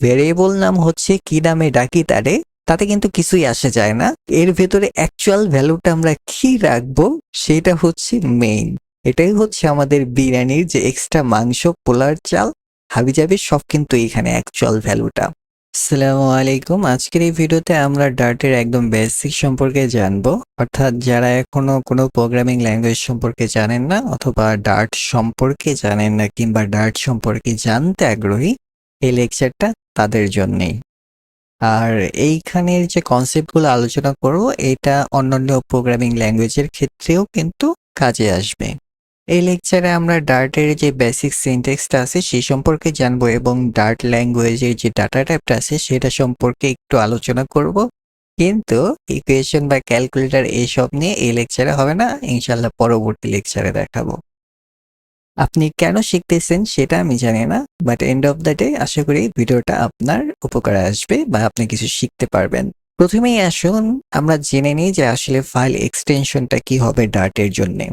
Variable নাম হচ্ছে কি নামে ডাকি তারে? তাতে কিন্তু কিছুই আসে যায় না। এর ভেতরে অ্যাকচুয়াল ভ্যালুটা আমরা কি রাখব? সেটা হচ্ছে মেইন এটাই হচ্ছে আমাদের বিরিয়ানির যে এক্সট্রা মাংস পোলার চাল হাবিজাবি সব কিন্তু এখানে অ্যাকচুয়াল ভ্যালুটা আসসালামু আলাইকুম। আজকের এই ভিডিওতে আমরা ডার্টের একদম বেসিক সম্পর্কে জানব। অর্থাৎ যারা এখনও কোনো প্রোগ্রামিং ল্যাঙ্গুয়েজ সম্পর্কে জানেন না, অথবা ডার্ট সম্পর্কে জানেন না কিংবা ডার্ট সম্পর্কে জানতে আগ্রহী এই লেকচারটা তাদের জন্যেই। আর এইখানের যে কনসেপ্টগুলো আলোচনা করব, এটা অন্যান্য প্রোগ্রামিং ল্যাঙ্গুয়েজের ক্ষেত্রেও কিন্তু কাজে আসবে। এই লেকচারে আমরা ডার্টের যে বেসিক সিনটেক্সটা আছে সেই সম্পর্কে জানব এবং ডার্ট ল্যাঙ্গুয়েজের যে ডাটা টাইপটা আছে, সেটা সম্পর্কে একটু আলোচনা করব। কিন্তু ইকুয়েশন বা ক্যালকুলেটর এইসব নিয়ে এই লেকচারে হবে না। ইনশাল্লাহ পরবর্তী লেকচারে দেখাবো। আপনি কেন শিখতেছেন সেটা আমি জানি না but end of the day আশা করি ভিডিওটা আপনার উপকারে আসবে বা আপনি কিছু শিখতে পারবেন। প্রথমেই আসুন, আমরা জেনে নিই যে আসলে ফাইল এক্সটেনশনটা কি হবে ডার্টের জন্যে।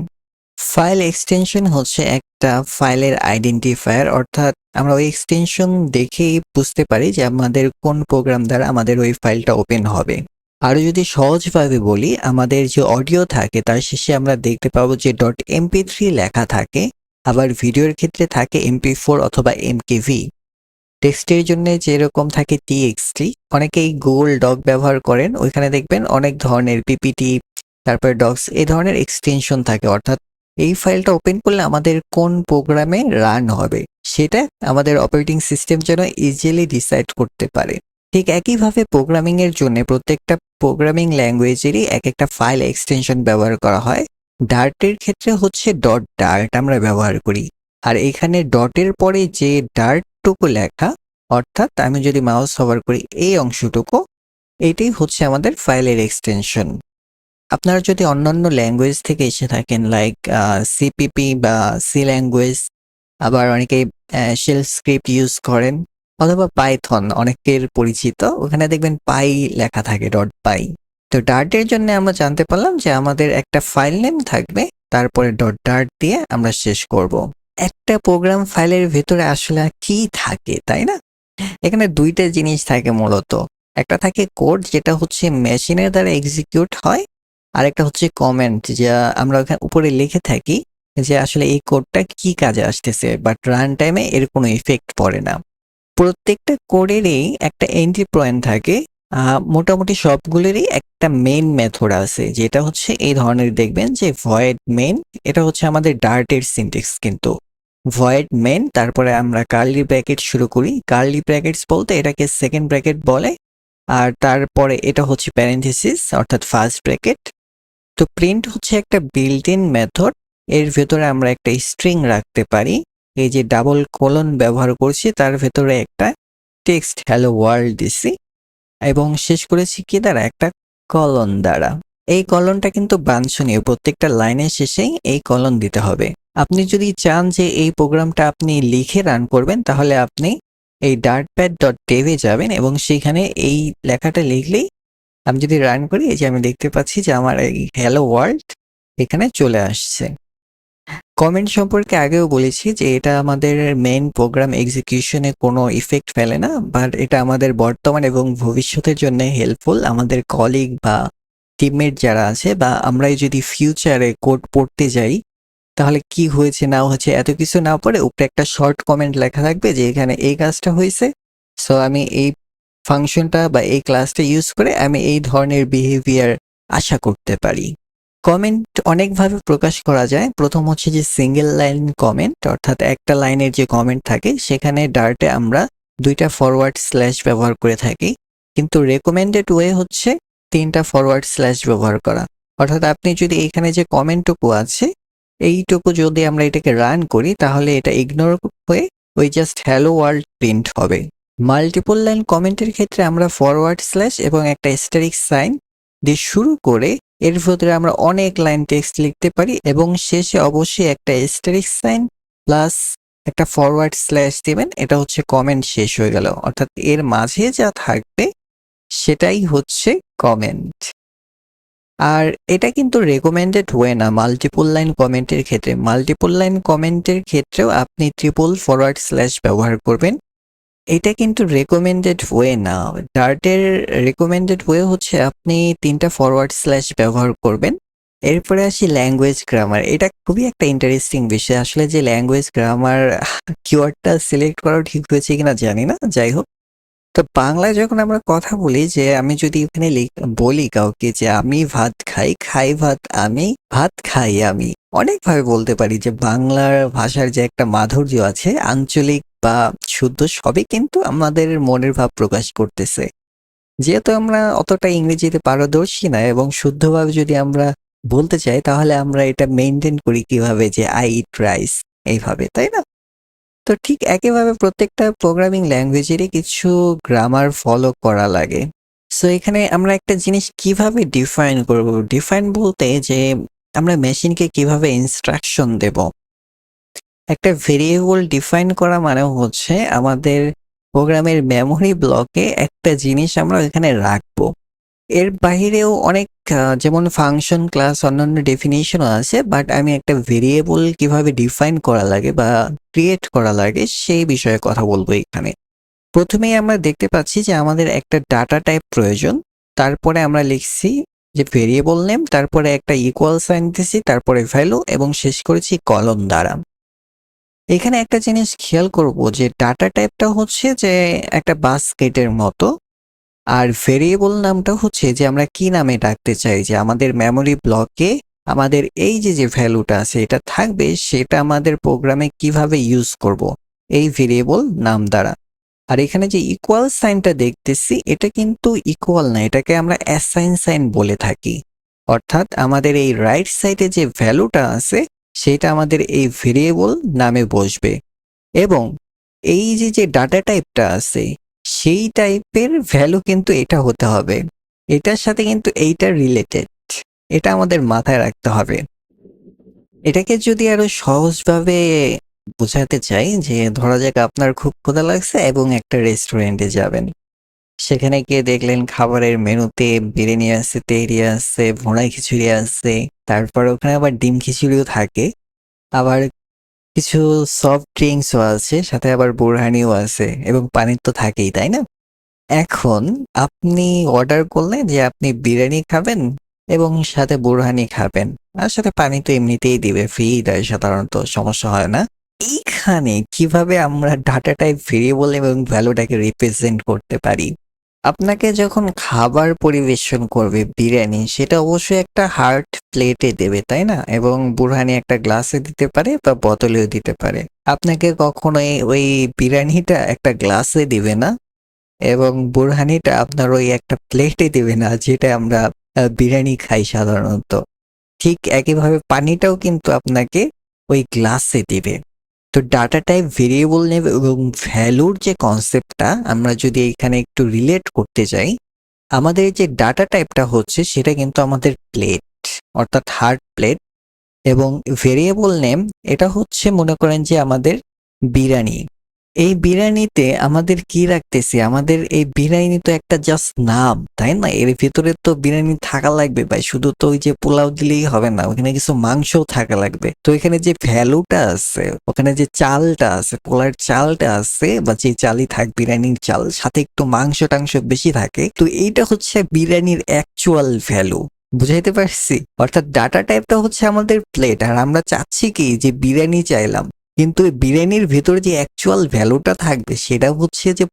ফাইল এক্সটেনশন হচ্ছে একটা ফাইলের আইডেন্টিফায়ার অর্থাৎ আমরা ওই এক্সটেনশন দেখেই বুঝতে পারি যে আমাদের কোন প্রোগ্রাম দ্বারা আমাদের ওই ফাইলটা ওপেন হবে। আরও যদি সহজভাবে বলি, আমাদের যে অডিও থাকে, তার শেষে আমরা দেখতে পাবো যে ডট এমপি থ্রি লেখা থাকে। আবার ভিডিওর ক্ষেত্রে থাকে এমপি ফোর অথবা এমকেভি টেক্সটের জন্য যেরকম থাকে টিএক্সটি অনেকেই গুগল ডক ব্যবহার করেন। ওইখানে দেখবেন অনেক ধরনের পিপিটি তারপর ডক্স এই ধরনের এক্সটেনশন থাকে। অর্থাৎ এই ফাইলটা ওপেন করলে আমাদের কোন প্রোগ্রামে রান হবে, সেটা আমাদের অপারেটিং সিস্টেম যেন ইজিলি ডিসাইড করতে পারে। ঠিক একইভাবে প্রোগ্রামিংয়ের জন্য প্রত্যেকটা প্রোগ্রামিং ল্যাঙ্গুয়েজেরই এক একটা ফাইল এক্সটেনশন ব্যবহার করা হয়। ডার্টের ক্ষেত্রে হচ্ছে ডট ডার্ট আমরা ব্যবহার করি। আর এখানে ডটের পরে যে ডার্টটুকু লেখা, অর্থাৎ আমি যদি মাউস হভার করি এই অংশটুকু, এটাই হচ্ছে আমাদের ফাইলের এক্সটেনশন আপনারা যদি অন্যান্য ল্যাঙ্গুয়েজ থেকে এসে থাকেন লাইক সিপিপি বা সি ল্যাঙ্গুয়েজ আবার অনেকে শেল স্ক্রিপ্ট ইউজ করেন, অথবা পাইথন অনেকের পরিচিত, ওখানে দেখবেন পাই লেখা থাকে ডট পাই তো ডার্টের জন্য আমরা জানতে পারলাম যে আমাদের একটা ফাইল নেম থাকবে, তারপরে ডট ডার্ট দিয়ে আমরা শেষ করব। একটা প্রোগ্রাম ফাইলের ভেতরে আসলে কি থাকে, তাই না? এখানে দুইটা জিনিস থাকে মূলত। একটা থাকে কোড যেটা হচ্ছে মেশিনের দ্বারা এক্সিকিউট হয়, আর একটা হচ্ছে কমেন্ট যা আমরা ওখানে উপরে লিখে থাকি যে আসলে এই কোডটা কি কাজে আসতেছে বাট রান টাইমে এর কোনো ইফেক্ট পড়ে না। প্রত্যেকটা কোডেরই একটা এন্ট্রি পয়েন্ট থাকে মোটামুটি সবগুলোরই একটা মেন মেথড আছে, যেটা হচ্ছে এই ধরনের দেখবেন যে ভয়েড মেন এটা হচ্ছে আমাদের ডার্টের সিনটেক্স কিন্তু। ভয়েড মেন তারপরে আমরা কার্লি ব্র্যাকেট শুরু করি। কার্লি ব্র্যাকেটস বলতে এটাকে সেকেন্ড ব্র্যাকেট বলে, আর তারপরে এটা হচ্ছে প্যারেন্থেসিস অর্থাৎ ফার্স্ট ব্র্যাকেট তো প্রিন্ট হচ্ছে একটা বিল্ট ইন মেথড এর ভেতরে আমরা একটা স্ট্রিং রাখতে পারি। এই যে ডাবল কোলন ব্যবহার করছি, তার ভেতরে একটা টেক্সট হ্যালো ওয়ার্ল্ড দিছি। এবং শেষ করেছি কি দ্বারা একটা কলন দ্বারা। এই কলনটা কিন্তু বাঞ্ছনীয়, প্রত্যেকটা লাইনের শেষেই এই কলন দিতে হবে। আপনি যদি চান যে এই প্রোগ্রামটা আপনি লিখে রান করবেন, তাহলে আপনি এই ডার্ট ডার্টপ্যাড ডট টেভে যাবেন এবং সেখানে এই লেখাটা লিখলেই আমি যদি রান করি, এই যে আমি দেখতে পাচ্ছি যে আমার এই হ্যালো ওয়ার্ল্ড এখানে চলে আসছে। কমেন্ট সম্পর্কে আগেও বলেছি যে এটা আমাদের মেইন প্রোগ্রাম এক্সিকিউশনে কোনো ইফেক্ট ফেলে না বাট এটা আমাদের বর্তমান এবং ভবিষ্যতের জন্য হেল্পফুল আমাদের কলিগ বা টিমমেট যারা আছে বা আমরাই যদি ফিউচারে কোড পড়তে যাই, তাহলে কি হয়েছে, না হয়েছে, এত কিছু না পড়ে উপরে একটা শর্ট কমেন্ট লেখা থাকবে যে এখানে এই কাজটা হয়েছে। সো আমি এই ফাংশনটা বা এই ক্লাসটা ইউজ করে আমি এই ধরনের বিহেভিয়ার আশা করতে পারি। কমেন্ট অনেকভাবে প্রকাশ করা যায়। প্রথম হচ্ছে যে সিঙ্গেল লাইন কমেন্ট অর্থাৎ একটা লাইনের যে কমেন্ট থাকে, সেখানে ডার্টে আমরা দুইটা ফরওয়ার্ড স্ল্যাশ ব্যবহার করে থাকি। কিন্তু রেকমেন্ডেড ওয়ে হচ্ছে তিনটা ফরওয়ার্ড স্ল্যাশ ব্যবহার করা। অর্থাৎ আপনি যদি এখানে যে কমেন্টটুকু আছে, এইটুকু যদি আমরা এটাকে রান করি, তাহলে এটা ইগনোর হয়ে ওই জাস্ট হ্যালো ওয়ার্ল্ড প্রিন্ট হবে। মাল্টিপল লাইন কমেন্টের ক্ষেত্রে আমরা ফরওয়ার্ড স্ল্যাশ এবং একটা স্টারিক সাইন দিয়ে শুরু করে এর ভিতরে আমরা অনেক লাইন টেক্সট লিখতে পারি এবং শেষে অবশ্যই একটা স্টারিক সাইন প্লাস একটা ফরওয়ার্ড স্ল্যাশ দিবেন, এটা হচ্ছে কমেন্ট শেষ হয়ে গেল। অর্থাৎ এর মাঝে যা থাকবে সেটাই হচ্ছে কমেন্ট আর এটা কিন্তু রেকমেন্ডেড ওয়ে না মাল্টিপল লাইন কমেন্টের ক্ষেত্রে। মাল্টিপল লাইন কমেন্টের ক্ষেত্রেও আপনি ট্রিপল ফরওয়ার্ড স্ল্যাশ ব্যবহার করবেন। এটা কিন্তু রেকমেন্ডেড ওয়ে না। ডার্টের রেকমেন্ডেড ওয়ে হচ্ছে আপনি তিনটা ফরওয়ার্ড স্ল্যাশ ব্যবহার করবেন। এরপরে আসি ল্যাঙ্গুয়েজ গ্রামার এটা খুবই একটা ইন্টারেস্টিং বিষয়। আসলে যে ল্যাঙ্গুয়েজ গ্রামার কিওয়ার্ডটা সিলেক্ট করা ঠিক হয়েছে কিনা জানি না। যাই হোক। তো বাংলায় যখন আমরা কথা বলি যে আমি যদি এখানে বলি কাউকে যে আমি ভাত খাই খাই ভাত আমি, ভাত খাই আমি, অনেকভাবে বলতে পারি যে বাংলার ভাষার যে একটা মাধুর্য আছে, আঞ্চলিক বা শুদ্ধ সবই কিন্তু আমাদের মনের ভাব প্রকাশ করতেছে। যেহেতু আমরা অতটা ইংরেজিতে পারদর্শী না এবং শুদ্ধভাবে যদি আমরা বলতে চাই, তাহলে আমরা এটা মেনটেন করি কীভাবে যে আই ইট রাইস এইভাবে, তাই না? তো ঠিক একইভাবে প্রত্যেকটা প্রোগ্রামিং ল্যাঙ্গুয়েজেরই কিছু গ্রামার ফলো করা লাগে। সো এখানে আমরা একটা জিনিস কীভাবে ডিফাইন করব? ডিফাইন বলতে যে আমরা মেশিনকে কীভাবে ইনস্ট্রাকশন দেব? একটা ভেরিয়েবল ডিফাইন করা মানে হচ্ছে আমাদের প্রোগ্রামের মেমোরি ব্লকে একটা জিনিস আমরা এখানে রাখব। এর বাইরেও অনেক যেমন ফাংশন ক্লাস অন্যান্য ডেফিনেশনও আছে বাট আমি একটা ভেরিয়েবল কীভাবে ডিফাইন করা লাগে বা ক্রিয়েট করা লাগে সেই বিষয়ে কথা বলব এখানে। প্রথমেই আমরা দেখতে পাচ্ছি যে আমাদের একটা ডাটা টাইপ প্রয়োজন, তারপরে আমরা লিখছি যে ভেরিয়েবল নেম তারপরে একটা ইকুয়াল সাইন দিছি তারপরে ভ্যালু এবং শেষ করেছি কলম দ্বারা। এখানে একটা জিনিস খেয়াল করব যে ডাটা টাইপটা হচ্ছে যে একটা বাস্কেটের মতো, আর ভেরিয়েবল নামটা হচ্ছে যে আমরা কি নামে ডাকতে চাই? যে আমাদের মেমোরি ব্লকে আমাদের এই যে যে ভ্যালুটা আছে, এটা থাকবে, সেটা আমাদের প্রোগ্রামে কীভাবে ইউজ করব? এই ভেরিয়েবল নাম দ্বারা। আর এখানে যে ইকুয়াল সাইনটা দেখতেছি, এটা কিন্তু ইকুয়াল না, এটাকে আমরা অ্যাসাইন সাইন বলে থাকি। অর্থাৎ আমাদের এই রাইট সাইডে যে ভ্যালুটা আছে সেটা আমাদের এই ভেরিয়েবল নামে বসবে। এবং এই যে যে ডাটা টাইপটা আছে, সেই টাইপের ভ্যালু কিন্তু এটা হতে হবে। এটার সাথে কিন্তু এইটা রিলেটেড এটা আমাদের মাথায় রাখতে হবে। এটাকে যদি আরও সহজভাবে বোঝাতে চাই যে, ধরা যাক আপনার খুব ক্ষুধা লাগছে এবং একটা রেস্টুরেন্টে যাবেন। সেখানে গিয়ে দেখলেন খাবারের মেনুতে বিরিয়ানি আছে, তেহরি আছে ভোড়াই খিচুড়ি আছে, তারপর ওখানে আবার ডিম খিচুড়িও থাকে। আবার কিছু সফট ড্রিঙ্কসও আছে, সাথে আবার বোরহানিও আছে এবং পানির তো থাকেই, তাই না? এখন আপনি অর্ডার করলেন যে আপনি বিরিয়ানি খাবেন এবং সাথে বোরহানি খাবেন। আর সাথে পানি তো এমনিতেই দিবে ফ্রি দেয় সাধারণত, সমস্যা হয় না। এইখানে কীভাবে আমরা ডাটা টাইপ ভেরিয়েবল এবং ভ্যালুটাকে রিপ্রেজেন্ট করতে পারি? আপনাকে যখন খাবার পরিবেশন করবে বিরিয়ানি, সেটা অবশ্যই একটা হার্ড প্লেটে দেবে, তাই না? এবং বুরহানি একটা গ্লাসে দিতে পারে বা বোতলেও দিতে পারে। আপনাকে কখনোই ওই বিরিয়ানিটা একটা গ্লাসে দিবে না এবং বুরহানিটা আপনার ওই একটা প্লেটে দিবে না, যেটা আমরা বিরিয়ানি খাই সাধারণত। ঠিক একইভাবে পানিটাও কিন্তু আপনাকে ওই গ্লাসে দিবে। তো ডাটা টাইপ ভেরিয়েবল নেবে এবং ভ্যালুর যে কনসেপ্টটা আমরা যদি এখানে একটু রিলেট করতে যাই, আমাদের যে ডাটা টাইপটা হচ্ছে সেটা কিন্তু আমাদের প্লেট অর্থাৎ হার্ড প্লেট এবং ভেরিয়েবল নেম এটা হচ্ছে মনে করেন যে আমাদের বিরিয়ানি এই বিরিয়ানিতে আমাদের কি রাখতেছি? আমাদের এই বিরিয়ানি তো একটা জাস্ট নাম, তাই না? এর ভিতরে তো বিরিয়ানি থাকা লাগবে ভাই। শুধু তো ওই যে পোলাও দিলেই হবে না, ওখানে কিছু মাংসও থাকা লাগবে। তো এখানে যে ভ্যালুটা আছে, ওখানে যে চালটা আছে পোলার চালটা আছে, বা যে চালই থাক, বিরিয়ানির চাল, সাথে একটু মাংস টাংস বেশি থাকে। তো এইটা হচ্ছে বিরিয়ানির অ্যাকচুয়াল ভ্যালু বুঝাইতে পারছি? অর্থাৎ ডাটা টাইপটা হচ্ছে আমাদের প্লেট আর আমরা চাচ্ছি কি যে বিরিয়ানি চাইলাম। কিন্তু বিরিয়ানির ভেতরে যে অ্যাকচুয়াল ভ্যালুটা থাকবে, সেটা হচ্ছে যে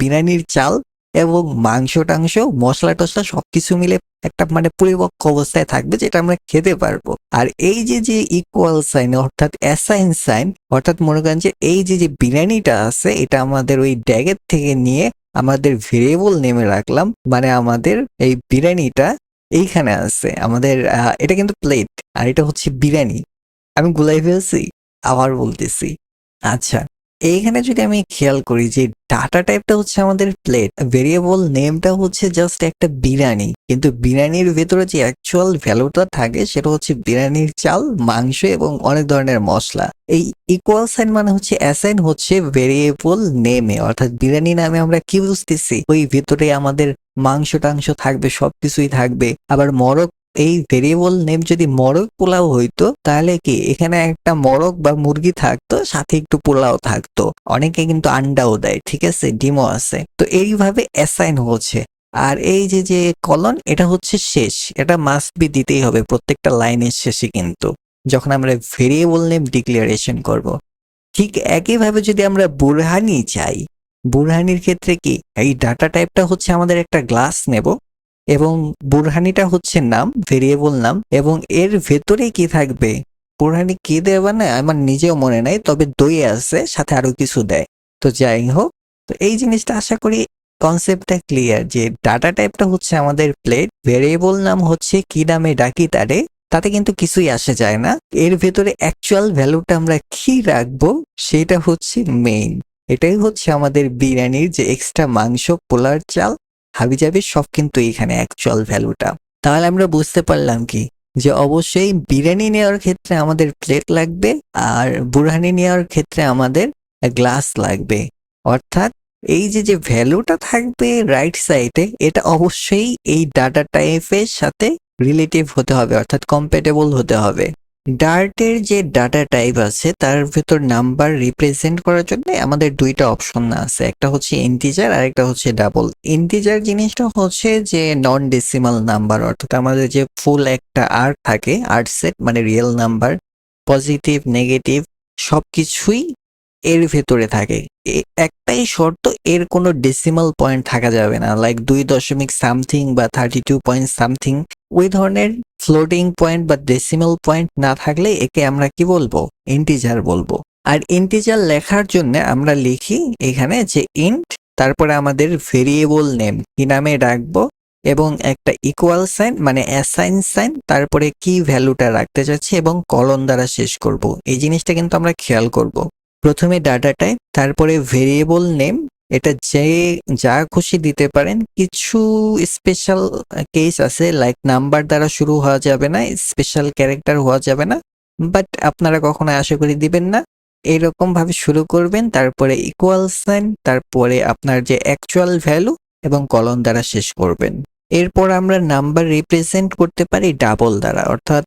বিরিয়ানির চাল এবং মাংস টাংস, মশলা টসলা সবকিছু মিলে একটা মানে পরিপক্ক অবস্থায় থাকবে যেটা আমরা খেতে পারব। আর এই যে যে ইকুয়াল সাইন অর্থাৎ অ্যাসাইন সাইন অর্থাৎ মনে করেন যে এই যে যে বিরিয়ানিটা আছে, এটা আমাদের ওই ড্যাগের থেকে নিয়ে আমাদের ভেরিয়েবল নেমে রাখলাম মানে আমাদের এই বিরিয়ানিটা এইখানে আছে, আমাদের এটা কিন্তু প্লেট আর এটা হচ্ছে বিরিয়ানি। আমি গুলাই ফেলছি। আবার বলতেছি। আচ্ছা এইখানে যদি আমি খেয়াল করি যে ডাটা টাইপটা হচ্ছে আমাদের প্লেট ভেরিয়েবল নেমটা হচ্ছে জাস্ট একটা বিরিয়ানি কিন্তু বিরিয়ানির ভেতরে যে অ্যাকচুয়াল ভ্যালুটা থাকে, সেটা হচ্ছে বিরিয়ানির চাল, মাংস এবং অনেক ধরনের মশলা। এই ইকুয়াল সাইন মানে হচ্ছে অ্যাসাইন হচ্ছে ভেরিয়েবল নেমে অর্থাৎ বিরিয়ানি নামে আমরা কি বুঝতেছি? ওই ভেতরে আমাদের মাংস টাংস থাকবে, সবকিছুই থাকবে। আবার মরক এই ভেরিয়েবল নেম যদি মরক পোলাও হইতো, তাহলে কি এখানে একটা মরক বা মুরগি থাকতো, সাথে একটু পোলাও থাকতো। অনেকে কিন্তু আন্ডাও দেয়, ঠিক আছে? ডিমও আছে। তো এইভাবে অ্যাসাইন হচ্ছে। আর এই যে যে কলন এটা হচ্ছে শেষ। এটা মাস্ট বি দিতেই হবে প্রত্যেকটা লাইনের শেষে কিন্তু, যখন আমরা ভেরিয়েবল নেম ডিক্লারেশন করব। ঠিক একইভাবে যদি আমরা বুরহানি চাই, বুরহানির ক্ষেত্রে কি? এই ডাটা টাইপটা হচ্ছে আমাদের একটা গ্লাস নেব। এবং বুরহানিটা হচ্ছে নাম ভেরিয়েবল নাম, এবং এর ভেতরে কি থাকবে? বুরহানি কি দেবে না আমার নিজেও মনে নাই, তবে দই আছে, সাথে আরও কিছু দেয়। তো যাই হোক, তো এই জিনিসটা আশা করি কনসেপ্টটা ক্লিয়ার যে ডাটা টাইপটা হচ্ছে আমাদের প্লেট ভেরিয়েবল নাম হচ্ছে কি নামে ডাকি তারে, তাতে কিন্তু কিছুই আসে যায় না। এর ভেতরে অ্যাকচুয়াল ভ্যালুটা আমরা কি রাখব, সেটা হচ্ছে মেইন এটাই হচ্ছে আমাদের বিরিয়ানির যে এক্সট্রা মাংস পোলার চাল হাবিজাবি সব কিন্তু এখানে অ্যাকচুয়াল ভ্যালুটা তাহলে আমরা বুঝতে পারলাম কি? যে অবশ্যই বিরিয়ানি নেওয়ার ক্ষেত্রে আমাদের প্লেট লাগবে আর বুরহানি নেওয়ার ক্ষেত্রে আমাদের গ্লাস লাগবে। অর্থাৎ এই যে যে ভ্যালুটা থাকবে রাইট সাইডে এটা অবশ্যই এই ডাটা টাইপের সাথে রিলেটিভ হতে হবে, অর্থাৎ কম্প্যাটেবল হতে হবে। ডার্টের যে ডাটা টাইপ আছে, তার ভেতর নাম্বার রিপ্রেজেন্ট করার জন্য আমাদের দুইটা অপশন আছে। একটা হচ্ছে ইন্টিজার আর একটা হচ্ছে ডাবল। ইন্টিজার জিনিসটা হচ্ছে যে নন ডেসিমাল নাম্বার, অর্থাৎ আমাদের যে ফুল একটা আর্ট থাকে আর্ট সেট মানে রিয়েল নাম্বার, পজিটিভ, নেগেটিভ, সবকিছুই এর ভেতরে থাকে। একটাই শর্ত, এর কোনো ডেসিমাল পয়েন্ট থাকা যাবে না। লাইক দুই দশমিক সামথিং বা থার্টি টু পয়েন্ট সামথিং ওই ধরনের ফ্লোটিং পয়েন্ট বা ডেসিমাল পয়েন্ট না থাকলে একে আমরা কি বলব? ইন্টিজার বলব। আর ইন্টিজার লেখার জন্য আমরা লিখি এখানে যে ইন্ট তারপরে আমাদের ভেরিয়েবল নেম কি নামে রাখব? এবং একটা ইকুয়াল সাইন মানে অ্যাসাইন সাইন তারপরে কি ভ্যালুটা রাখতে চাচ্ছি এবং কলন দ্বারা শেষ করব। এই জিনিসটা কিন্তু আমরা খেয়াল করব। প্রথমে ডাটা টাইপ তারপরে ভেরিয়েবল নেম এটা যে, যা খুশি দিতে পারেন, কিছু স্পেশাল কেস আছে লাইক নাম্বার দ্বারা শুরু হওয়া যাবে না স্পেশাল ক্যারেক্টার হওয়া যাবে না বাট আপনারা কখনো আশা করি দিবেন না। এরকম ভাবে শুরু করবেন, তারপরে ইকুয়াল সাইন তারপরে আপনার যে অ্যাকচুয়াল ভ্যালু এবং কলন দ্বারা শেষ করবেন। এরপর আমরা নাম্বার রিপ্রেজেন্ট করতে পারি ডাবল দ্বারা, অর্থাৎ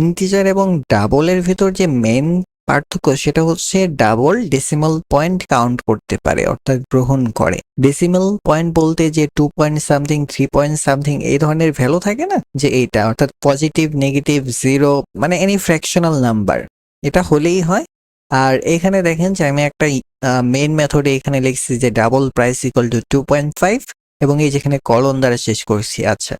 ইন্টিজার এবং ডাবলের ভেতর যে মেন পার্থক্য সেটা হচ্ছে ডাবল ডেসিমাল পয়েন্ট কাউন্ট করতে পারে, অর্থাৎ গ্রহণ করে। ডেসিমাল পয়েন্ট বলতে যে two point something three point something এই ধরনের ভ্যালু থাকে না? যে এইটা, অর্থাৎ পজিটিভ নেগেটিভ জিরো মানে এনি ফ্র্যাকশনাল নাম্বার এটা হলেই হয়। আর এখানে দেখেন যে আমি একটা মেইন মেথডে এখানে লিখছি যে double price equal to two point five এবং এই যেখানে কলন দ্বারা শেষ করছি আচ্ছা।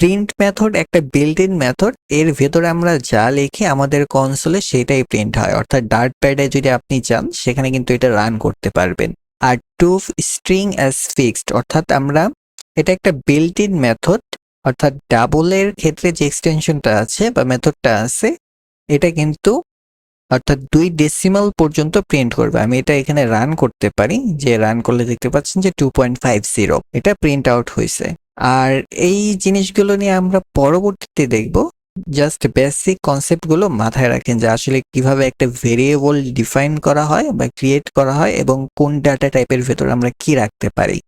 প্রিন্ট মেথড একটা বিল্ট ইন মেথড এর ভেতরে আমরা যা লিখি আমাদের কনসোলে সেটাই প্রিন্ট হয়। অর্থাৎ ডার্ট প্যাডে যদি আপনি চান, সেখানে কিন্তু এটা রান করতে পারবেন। আর টু স্ট্রিং অ্যাজ ফিক্সড অর্থাৎ আমরা এটা একটা বিল্ট ইন মেথড অর্থাৎ ডাবলের ক্ষেত্রে যে এক্সটেনশনটা আছে বা মেথডটা আছে, এটা কিন্তু অর্থাৎ দুই ডেসিমাল পর্যন্ত প্রিন্ট করবে। আমি এটা এখানে রান করতে পারি, যে রান করলে দেখতে পাচ্ছেন যে টু পয়েন্ট ফাইভ জিরো এটা প্রিন্ট আউট হয়েছে আর এই জিনিসগুলো নিয়ে আমরা পরবর্তীতে দেখব। জাস্ট বেসিক কনসেপ্টগুলো মাথায় রাখেন যে আসলে কীভাবে একটা ভেরিয়েবল ডিফাইন করা হয় বা ক্রিয়েট করা হয় এবং কোন ডাটা টাইপের ভেতর আমরা কি রাখতে পারি।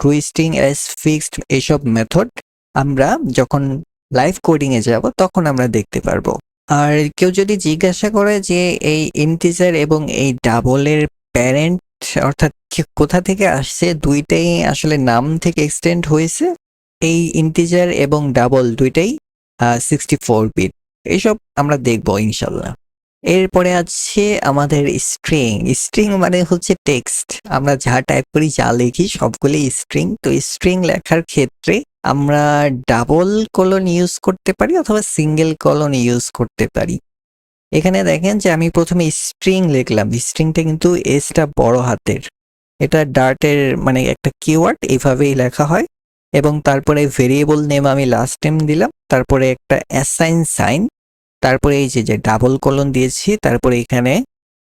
টুইস্টিং এস ফিক্সড এইসব মেথড আমরা যখন লাইভ কোডিং এ যাব তখন আমরা দেখতে পারব। আর কেউ যদি জিজ্ঞাসা করে যে এই ইন্টিজার এবং এই ডাবলের প্যারেন্ট অর্থাৎ কোথা থেকে আসছে, দুইটাই আসলে নাম থেকে এক্সটেন্ড হয়েছে? এই ইন্টিজার এবং ডাবল দুইটাই সিক্সটি ফোর বিট এইসব আমরা দেখব ইনশাল্লাহ এরপরে আছে আমাদের স্ট্রিং স্ট্রিং মানে হচ্ছে টেক্সট আমরা যা টাইপ করি, যা লিখি সবগুলোই স্ট্রিং তো স্ট্রিং লেখার ক্ষেত্রে আমরা ডাবল কলন ইউজ করতে পারি অথবা সিঙ্গেল কলন ইউজ করতে পারি। এখানে দেখেন যে আমি প্রথমে স্ট্রিং লিখলাম। স্ট্রিংটা কিন্তু এসটা বড় হাতের। এটা ডার্টের মানে একটা কিওয়ার্ড এইভাবেই লেখা হয়। এবং তারপরে ভেরিয়েবল নেম আমি লাস্ট টাইম দিলাম, তারপরে একটা অ্যাসাইন সাইন তারপরে এই যে যে ডাবল কলন দিয়েছি, তারপরে এখানে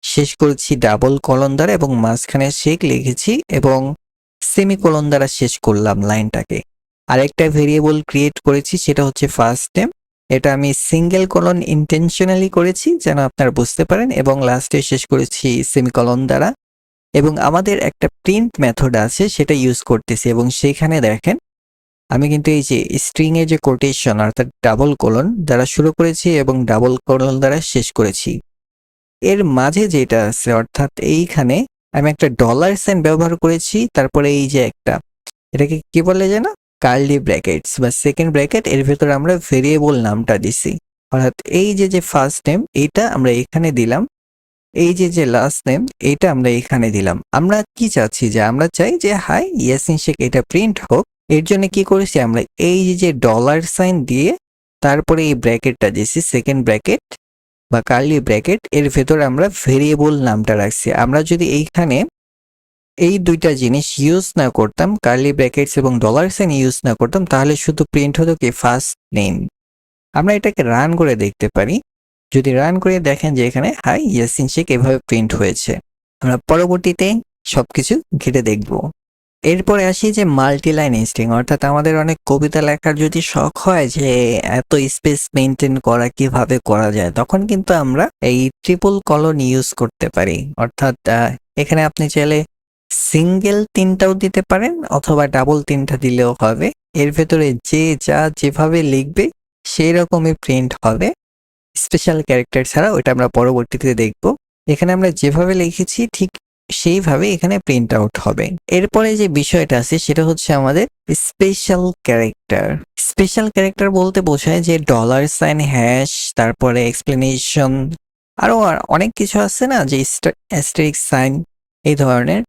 শেষ করেছি ডাবল কলন দ্বারা এবং মাঝখানে শেক লিখেছি এবং সেমি কলন দ্বারা শেষ করলাম লাইনটাকে। আরেকটা ভেরিয়েবল ক্রিয়েট করেছি, সেটা হচ্ছে ফার্স্ট নেম এটা আমি সিঙ্গেল কলন ইন্টেনশনালি করেছি, যেন আপনারা বুঝতে পারেন, এবং লাস্টে শেষ করেছি সেমি সেমিকলন দ্বারা। এবং আমাদের একটা প্রিন্ট মেথড আছে, সেটা ইউজ করতেছি এবং সেখানে দেখেন আমি কিন্তু এই যে স্ট্রিং এর যে কোটেশন অর্থাৎ ডাবল কোলন দ্বারা শুরু করেছি এবং ডাবল কোলন দ্বারা শেষ করেছি। এর মাঝে যেটা আছে, অর্থাৎ এইখানে আমি একটা ডলার সাইন ব্যবহার করেছি, তারপরে এই যে একটা, এটাকে কি বলে যেন? কার্লি ব্র্যাকেটস বা সেকেন্ড ব্র্যাকেট এর ভেতরে আমরা ভেরিয়েবল নামটা দিছি। অর্থাৎ এই যে যে ফার্স্ট নেম এটা আমরা এখানে দিলাম। এই যে যে লাস্ট নেম এটা আমরা এখানে দিলাম। আমরা কি চাচ্ছি যে, আমরা চাই যে হাই ইয়াসিন শেখ এটা প্রিন্ট হোক। এর জন্য কি করেছি আমরা? এই যে ডলার সাইন দিয়ে তারপরে এই ব্র্যাকেটটা দিয়েছি সেকেন্ড ব্র্যাকেট বা কার্লি ব্র্যাকেট এর ভেতরে আমরা ভেরিয়েবল নামটা রাখছি। আমরা যদি এইখানে এই দুইটা জিনিস ইউজ না করতাম কার্লি ব্র্যাকেটস এবং ডলার সাইন ইউজ না করতাম, তাহলে শুধু প্রিন্ট হতো কি ফার্স্ট নেম আমরা এটাকে রান করে দেখতে পারি। যদি রান করে দেখেন যে এখানে হাই ইয়াসিন শেখ এভাবে প্রিন্ট হয়েছে। আমরা পরবর্তীতে সবকিছু ঘেটে দেখব। এরপরে আসি যে মাল্টি লাইন অর্থাৎ আমাদের অনেক কবিতা লেখার যদি শখ হয় যে এত স্পেস মেনটেন করা, কীভাবে করা যায়, তখন কিন্তু আমরা এই ট্রিপল কলন ইউজ করতে পারি। অর্থাৎ এখানে আপনি চাইলে সিঙ্গেল তিনটাও দিতে পারেন, অথবা ডাবল তিনটা দিলেও হবে। এর ভেতরে যে যা যেভাবে লিখবে সেই রকমই প্রিন্ট হবে। স্পেশাল ক্যারেক্টার ছাড়া ওটা আমরা পরবর্তীতে দেখব। এখানে আমরা যেভাবে লিখেছি, ঠিক সেইভাবে এখানে প্রিন্ট আউট হবে। এরপরে যে বিষয়টা আছে, সেটা হচ্ছে আমাদের স্পেশাল ক্যারেক্টার স্পেশাল ক্যারেক্টার বলতে বোঝায় যে ডলার সাইন হ্যাশ তারপরে এক্সপ্লেনেশন আরও আর অনেক কিছু আছে না, যে অ্যাস্টেরিক সাইন এই ধরনের।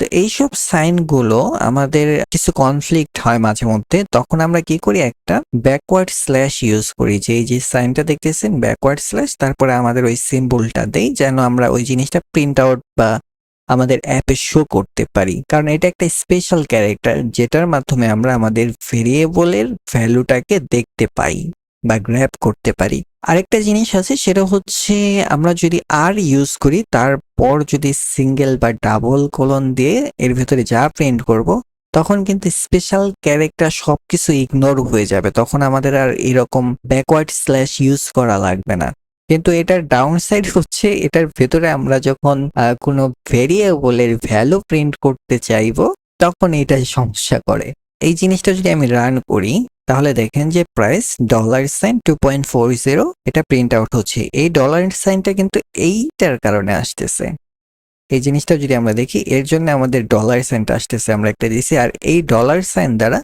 তো এইসব সাইনগুলো আমাদের কিছু কনফ্লিক্ট হয় মাঝে মধ্যে, তখন আমরা কি করি? একটা ব্যাকওয়ার্ড স্ল্যাশ ইউজ করি। যে এই যে সাইনটা দেখতেছেন ব্যাকওয়ার্ড স্ল্যাশ তারপরে আমাদের ওই সিম্বলটা দেই, যেন আমরা ওই জিনিসটা প্রিন্ট আউট বা আমাদের অ্যাপে শো করতে পারি। কারণ এটা একটা স্পেশাল ক্যারেক্টার যেটার মাধ্যমে আমরা আমাদের ভেরিয়েবলের ভ্যালুটাকে দেখতে পাই বা গ্র্যাব করতে পারি। আরেকটা জিনিস আছে, সেটা হচ্ছে আমরা যদি আর ইউজ করি, তারপর যদি সিঙ্গেল বা ডাবল কোলন দিয়ে এর ভেতরে যা প্রিন্ট করব, তখন কিন্তু স্পেশাল ক্যারেক্টার সবকিছু ইগনোর হয়ে যাবে। তখন আমাদের আর এরকম ব্যাকওয়ার্ড স্ল্যাশ ইউজ করা লাগবে না। কিন্তু এটার ডাউন সাইড হচ্ছে, এটার ভেতরে আমরা যখন কোনো ভেরিয়েবলের ভ্যালু প্রিন্ট করতে চাইব, তখন এটা সমস্যা করে। এই জিনিসটা যদি আমি রান করি, তাহলে দেখেন যে price dollar sign two point four zero এটা প্রিন্ট আউট হচ্ছে। এই ডলার সাইনটা কিন্তু এইটার কারণে আসতেছে। এই জিনিসটা যদি আমরা দেখি, এর জন্য আমাদের ডলার সাইনটা আসতেছে, আমরা একটা দিছি, আর এই ডলার সাইন দ্বারা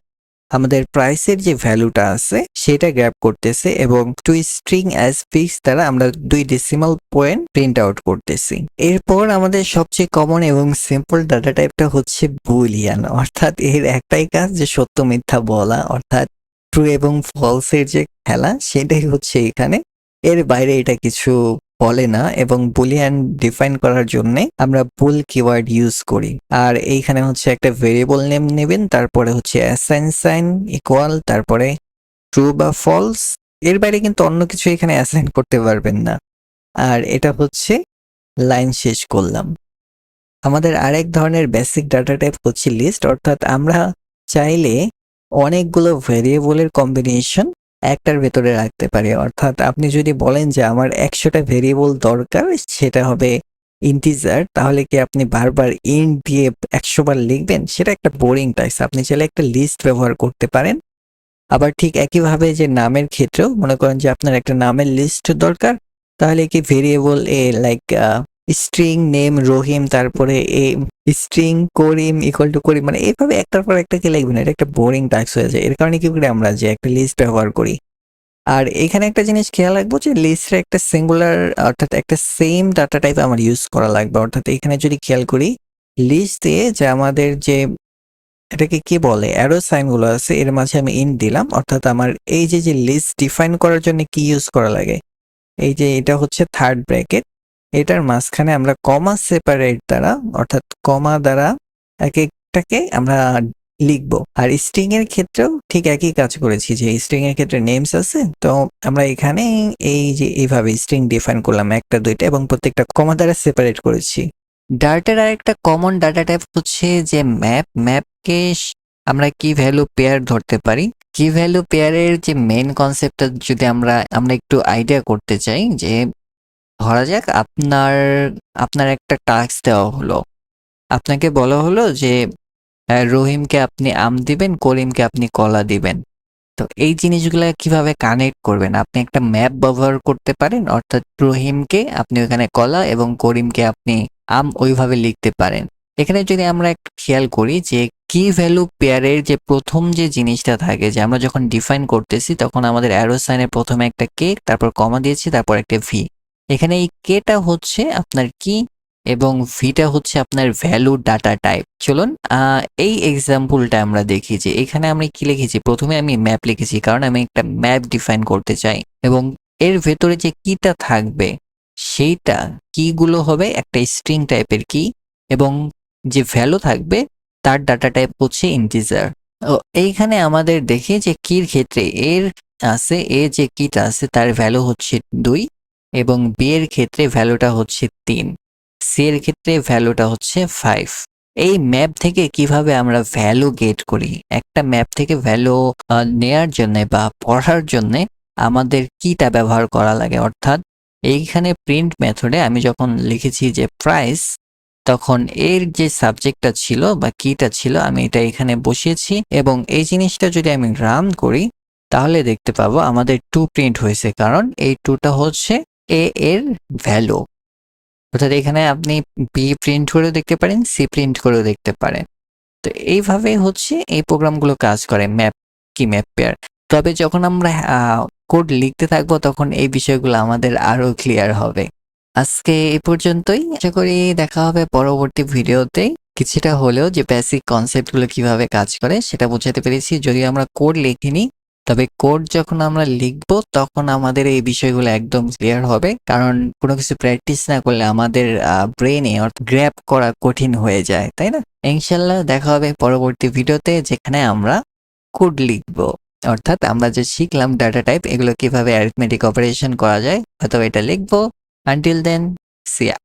আমাদের প্রাইসের যে ভ্যালুটা আছে, সেটা গ্র্যাব করতেছে এবং টু স্ট্রিং অ্যাজ ফিক্স দ্বারা আমরা দুই ডেসিমাল পয়েন্ট প্রিন্ট আউট করতেছি। এরপর আমাদের সবচেয়ে কমন এবং সিম্পল ডাটা টাইপটা হচ্ছে বুলিয়ান অর্থাৎ এর একটাই কাজ যে সত্য মিথ্যা বলা, অর্থাৎ ট্রু এবং ফলসের যে খেলা, সেটাই হচ্ছে এখানে। এর বাইরে এটা কিছু বলে না এবং বুলিয়ান ডিফাইন করার জন্য আমরা বুল কিওয়ার্ড ইউজ করি। আর এইখানে হচ্ছে একটা ভেরিয়েবল নেম নেবেন, তারপরে হচ্ছে অ্যাসাইন সাইন ইকুয়াল তারপরে ট্রু বা ফলস এর বাইরে কিন্তু অন্য কিছু এখানে অ্যাসাইন করতে পারবেন না। আর এটা হচ্ছে লাইন শেষ করলাম। আমাদের আরেক ধরনের বেসিক ডাটা টাইপ হচ্ছে লিস্ট অর্থাৎ আমরা চাইলে অনেকগুলো ভেরিয়েবলের কম্বিনেশন একটার ভেতরে রাখতে পারি। অর্থাৎ আপনি যদি বলেন যে আমার একশোটা ভেরিয়েবল দরকার, সেটা হবে ইন্টিজার তাহলে কি আপনি বারবার ইন দিয়ে একশো বার লিখবেন? সেটা একটা বোরিং টাইপস আপনি চাইলে একটা লিস্ট ব্যবহার করতে পারেন। আবার ঠিক একইভাবে যে নামের ক্ষেত্রেও, মনে করেন যে আপনার একটা নামের লিস্ট দরকার, তাহলে কি variable a like string name Rahim তারপরে a string Karim equal to Karim মানে এইভাবে একটার পর একটা কি না এটা একটা বোরিং টাইপস হয়ে যায়। এর কারণে কি করি আমরা? যে একটা লিস্ট ব্যবহার করি। আর এখানে একটা জিনিস খেয়াল রাখব যে লিস্টের একটা সিঙ্গুলার অর্থাৎ একটা সেম ডাটা টাইপ আমার ইউজ করা লাগবে। অর্থাৎ এখানে যদি খেয়াল করি লিস্ট দিয়ে যে আমাদের যে, এটাকে কি বলে? অ্যারো সাইনগুলো আছে, এর মাঝে আমি ইন দিলাম। অর্থাৎ আমার এই যে যে লিস্ট ডিফাইন করার জন্য কি ইউজ করা লাগে? এই যে, এটা হচ্ছে থার্ড ব্র্যাকেট এটার মাঝখানে আমরা কমা সেপারেট দ্বারা, অর্থাৎ কমা দ্বারা এক একটাকে আমরা লিখব। আর স্ট্রিং এর ক্ষেত্রেও ঠিক একই কাজ করেছি, যে স্ট্রিং এর ক্ষেত্রে নেমস আছে, তো আমরা এখানে এই যে এইভাবে স্ট্রিং ডিফাইন করলাম, একটা, দুইটা, এবং প্রত্যেকটা কমা দ্বারা সেপারেট করেছি। ডার্টের আরেকটা কমন ডাটা টাইপ হচ্ছে যে ম্যাপ ম্যাপকে আমরা কি ভ্যালু পেয়ার ধরতে পারি। কি ভ্যালু পেয়ারের যে মেন কনসেপ্টটা যদি আমরা আমরা একটু আইডিয়া করতে চাই, যে ধরা যাক আপনার আপনার একটা টাস্ক দেওয়া হলো। আপনাকে বলা হলো যে রহিমকে আপনি আম দিবেন, করিমকে আপনি কলা দিবেন। তো এই জিনিসগুলো কীভাবে কানেক্ট করবেন? আপনি একটা ম্যাপ ব্যবহার করতে পারেন, অর্থাৎ রহিমকে আপনি ওখানে কলা এবং করিমকে আপনি আম ওইভাবে লিখতে পারেন। এখানে যদি আমরা একটু খেয়াল করি যে কি ভ্যালু পেয়ারের যে প্রথম যে জিনিসটা থাকে, যে আমরা যখন ডিফাইন করতেছি, তখন আমাদের অ্যারো সাইনের প্রথমে একটা কে তারপর কমা দিয়েছি, তারপর একটা ভি এখানে এই কেটা হচ্ছে আপনার কি এবং ভিটা হচ্ছে আপনার ভ্যালু ডাটা টাইপ চলুন এই এক্সাম্পলটা আমরা দেখি যে এখানে আমি কি লিখেছি? প্রথমে আমি ম্যাপ লিখেছি, কারণ আমি একটা ম্যাপ ডিফাইন করতে চাই। এবং এর ভেতরে যে কিটা থাকবে, সেইটা কিগুলো হবে? একটা স্ট্রিং টাইপের কি? এবং যে ভ্যালু থাকবে, তার ডাটা টাইপ হচ্ছে ইন্টিজার ও এইখানে আমাদের দেখি যে কির ক্ষেত্রে এর আছে, এ যে কিটা আছে, তার ভ্যালু হচ্ছে দুই। এবং বি এর ক্ষেত্রে ভ্যালুটা হচ্ছে তিন। সি এর ক্ষেত্রে ভ্যালুটা হচ্ছে ফাইভ এই ম্যাপ থেকে কীভাবে আমরা ভ্যালু গেট করি? একটা ম্যাপ থেকে ভ্যালু নেয়ার জন্য বা পড়ার জন্য আমাদের কিটা ব্যবহার করা লাগে। অর্থাৎ এইখানে প্রিন্ট মেথডে আমি যখন লিখেছি যে প্রাইস তখন এর যে সাবজেক্টটা ছিল বা কিটা ছিল, আমি এটা এখানে বসিয়েছি এবং এই জিনিসটা যদি আমি রান করি, তাহলে দেখতে পাবো আমাদের টু প্রিন্ট হয়েছে। কারণ এই টুটা হচ্ছে এ এর ভ্যালু অর্থাৎ এখানে আপনি বি প্রিন্ট করেও দেখতে পারেন সি প্রিন্ট করেও দেখতে পারেন। তো এইভাবে হচ্ছে এই প্রোগ্রামগুলো কাজ করে ম্যাপ কি ম্যাপ পেয়ার তবে যখন আমরা কোড লিখতে থাকব, তখন এই বিষয়গুলো আমাদের আরও ক্লিয়ার হবে। আজকে এই পর্যন্তই। আশা করি দেখা হবে পরবর্তী ভিডিওতে। কিছুটা হলেও যে বেসিক কনসেপ্টগুলো কীভাবে কাজ করে, সেটা বোঝাতে পেরেছি। যদি আমরা কোড লিখিনি তবে কোড যখন আমরা লিখব, তখন আমাদের এই বিষয়গুলো একদম ক্লিয়ার হবে। কারণ কোনো কিছু প্র্যাকটিস না করলে আমাদের ব্রেনে অর্থাৎ গ্র্যাপ করা কঠিন হয়ে যায়, তাই না? ইনশাল্লাহ দেখা হবে পরবর্তী ভিডিওতে যেখানে আমরা কোড লিখব। অর্থাৎ আমরা যে শিখলাম ডাটা টাইপ এগুলো কীভাবে অ্যারিথমেটিক অপারেশন করা যায় হয়তো এটা লিখব। আনটিল দেন সিয়া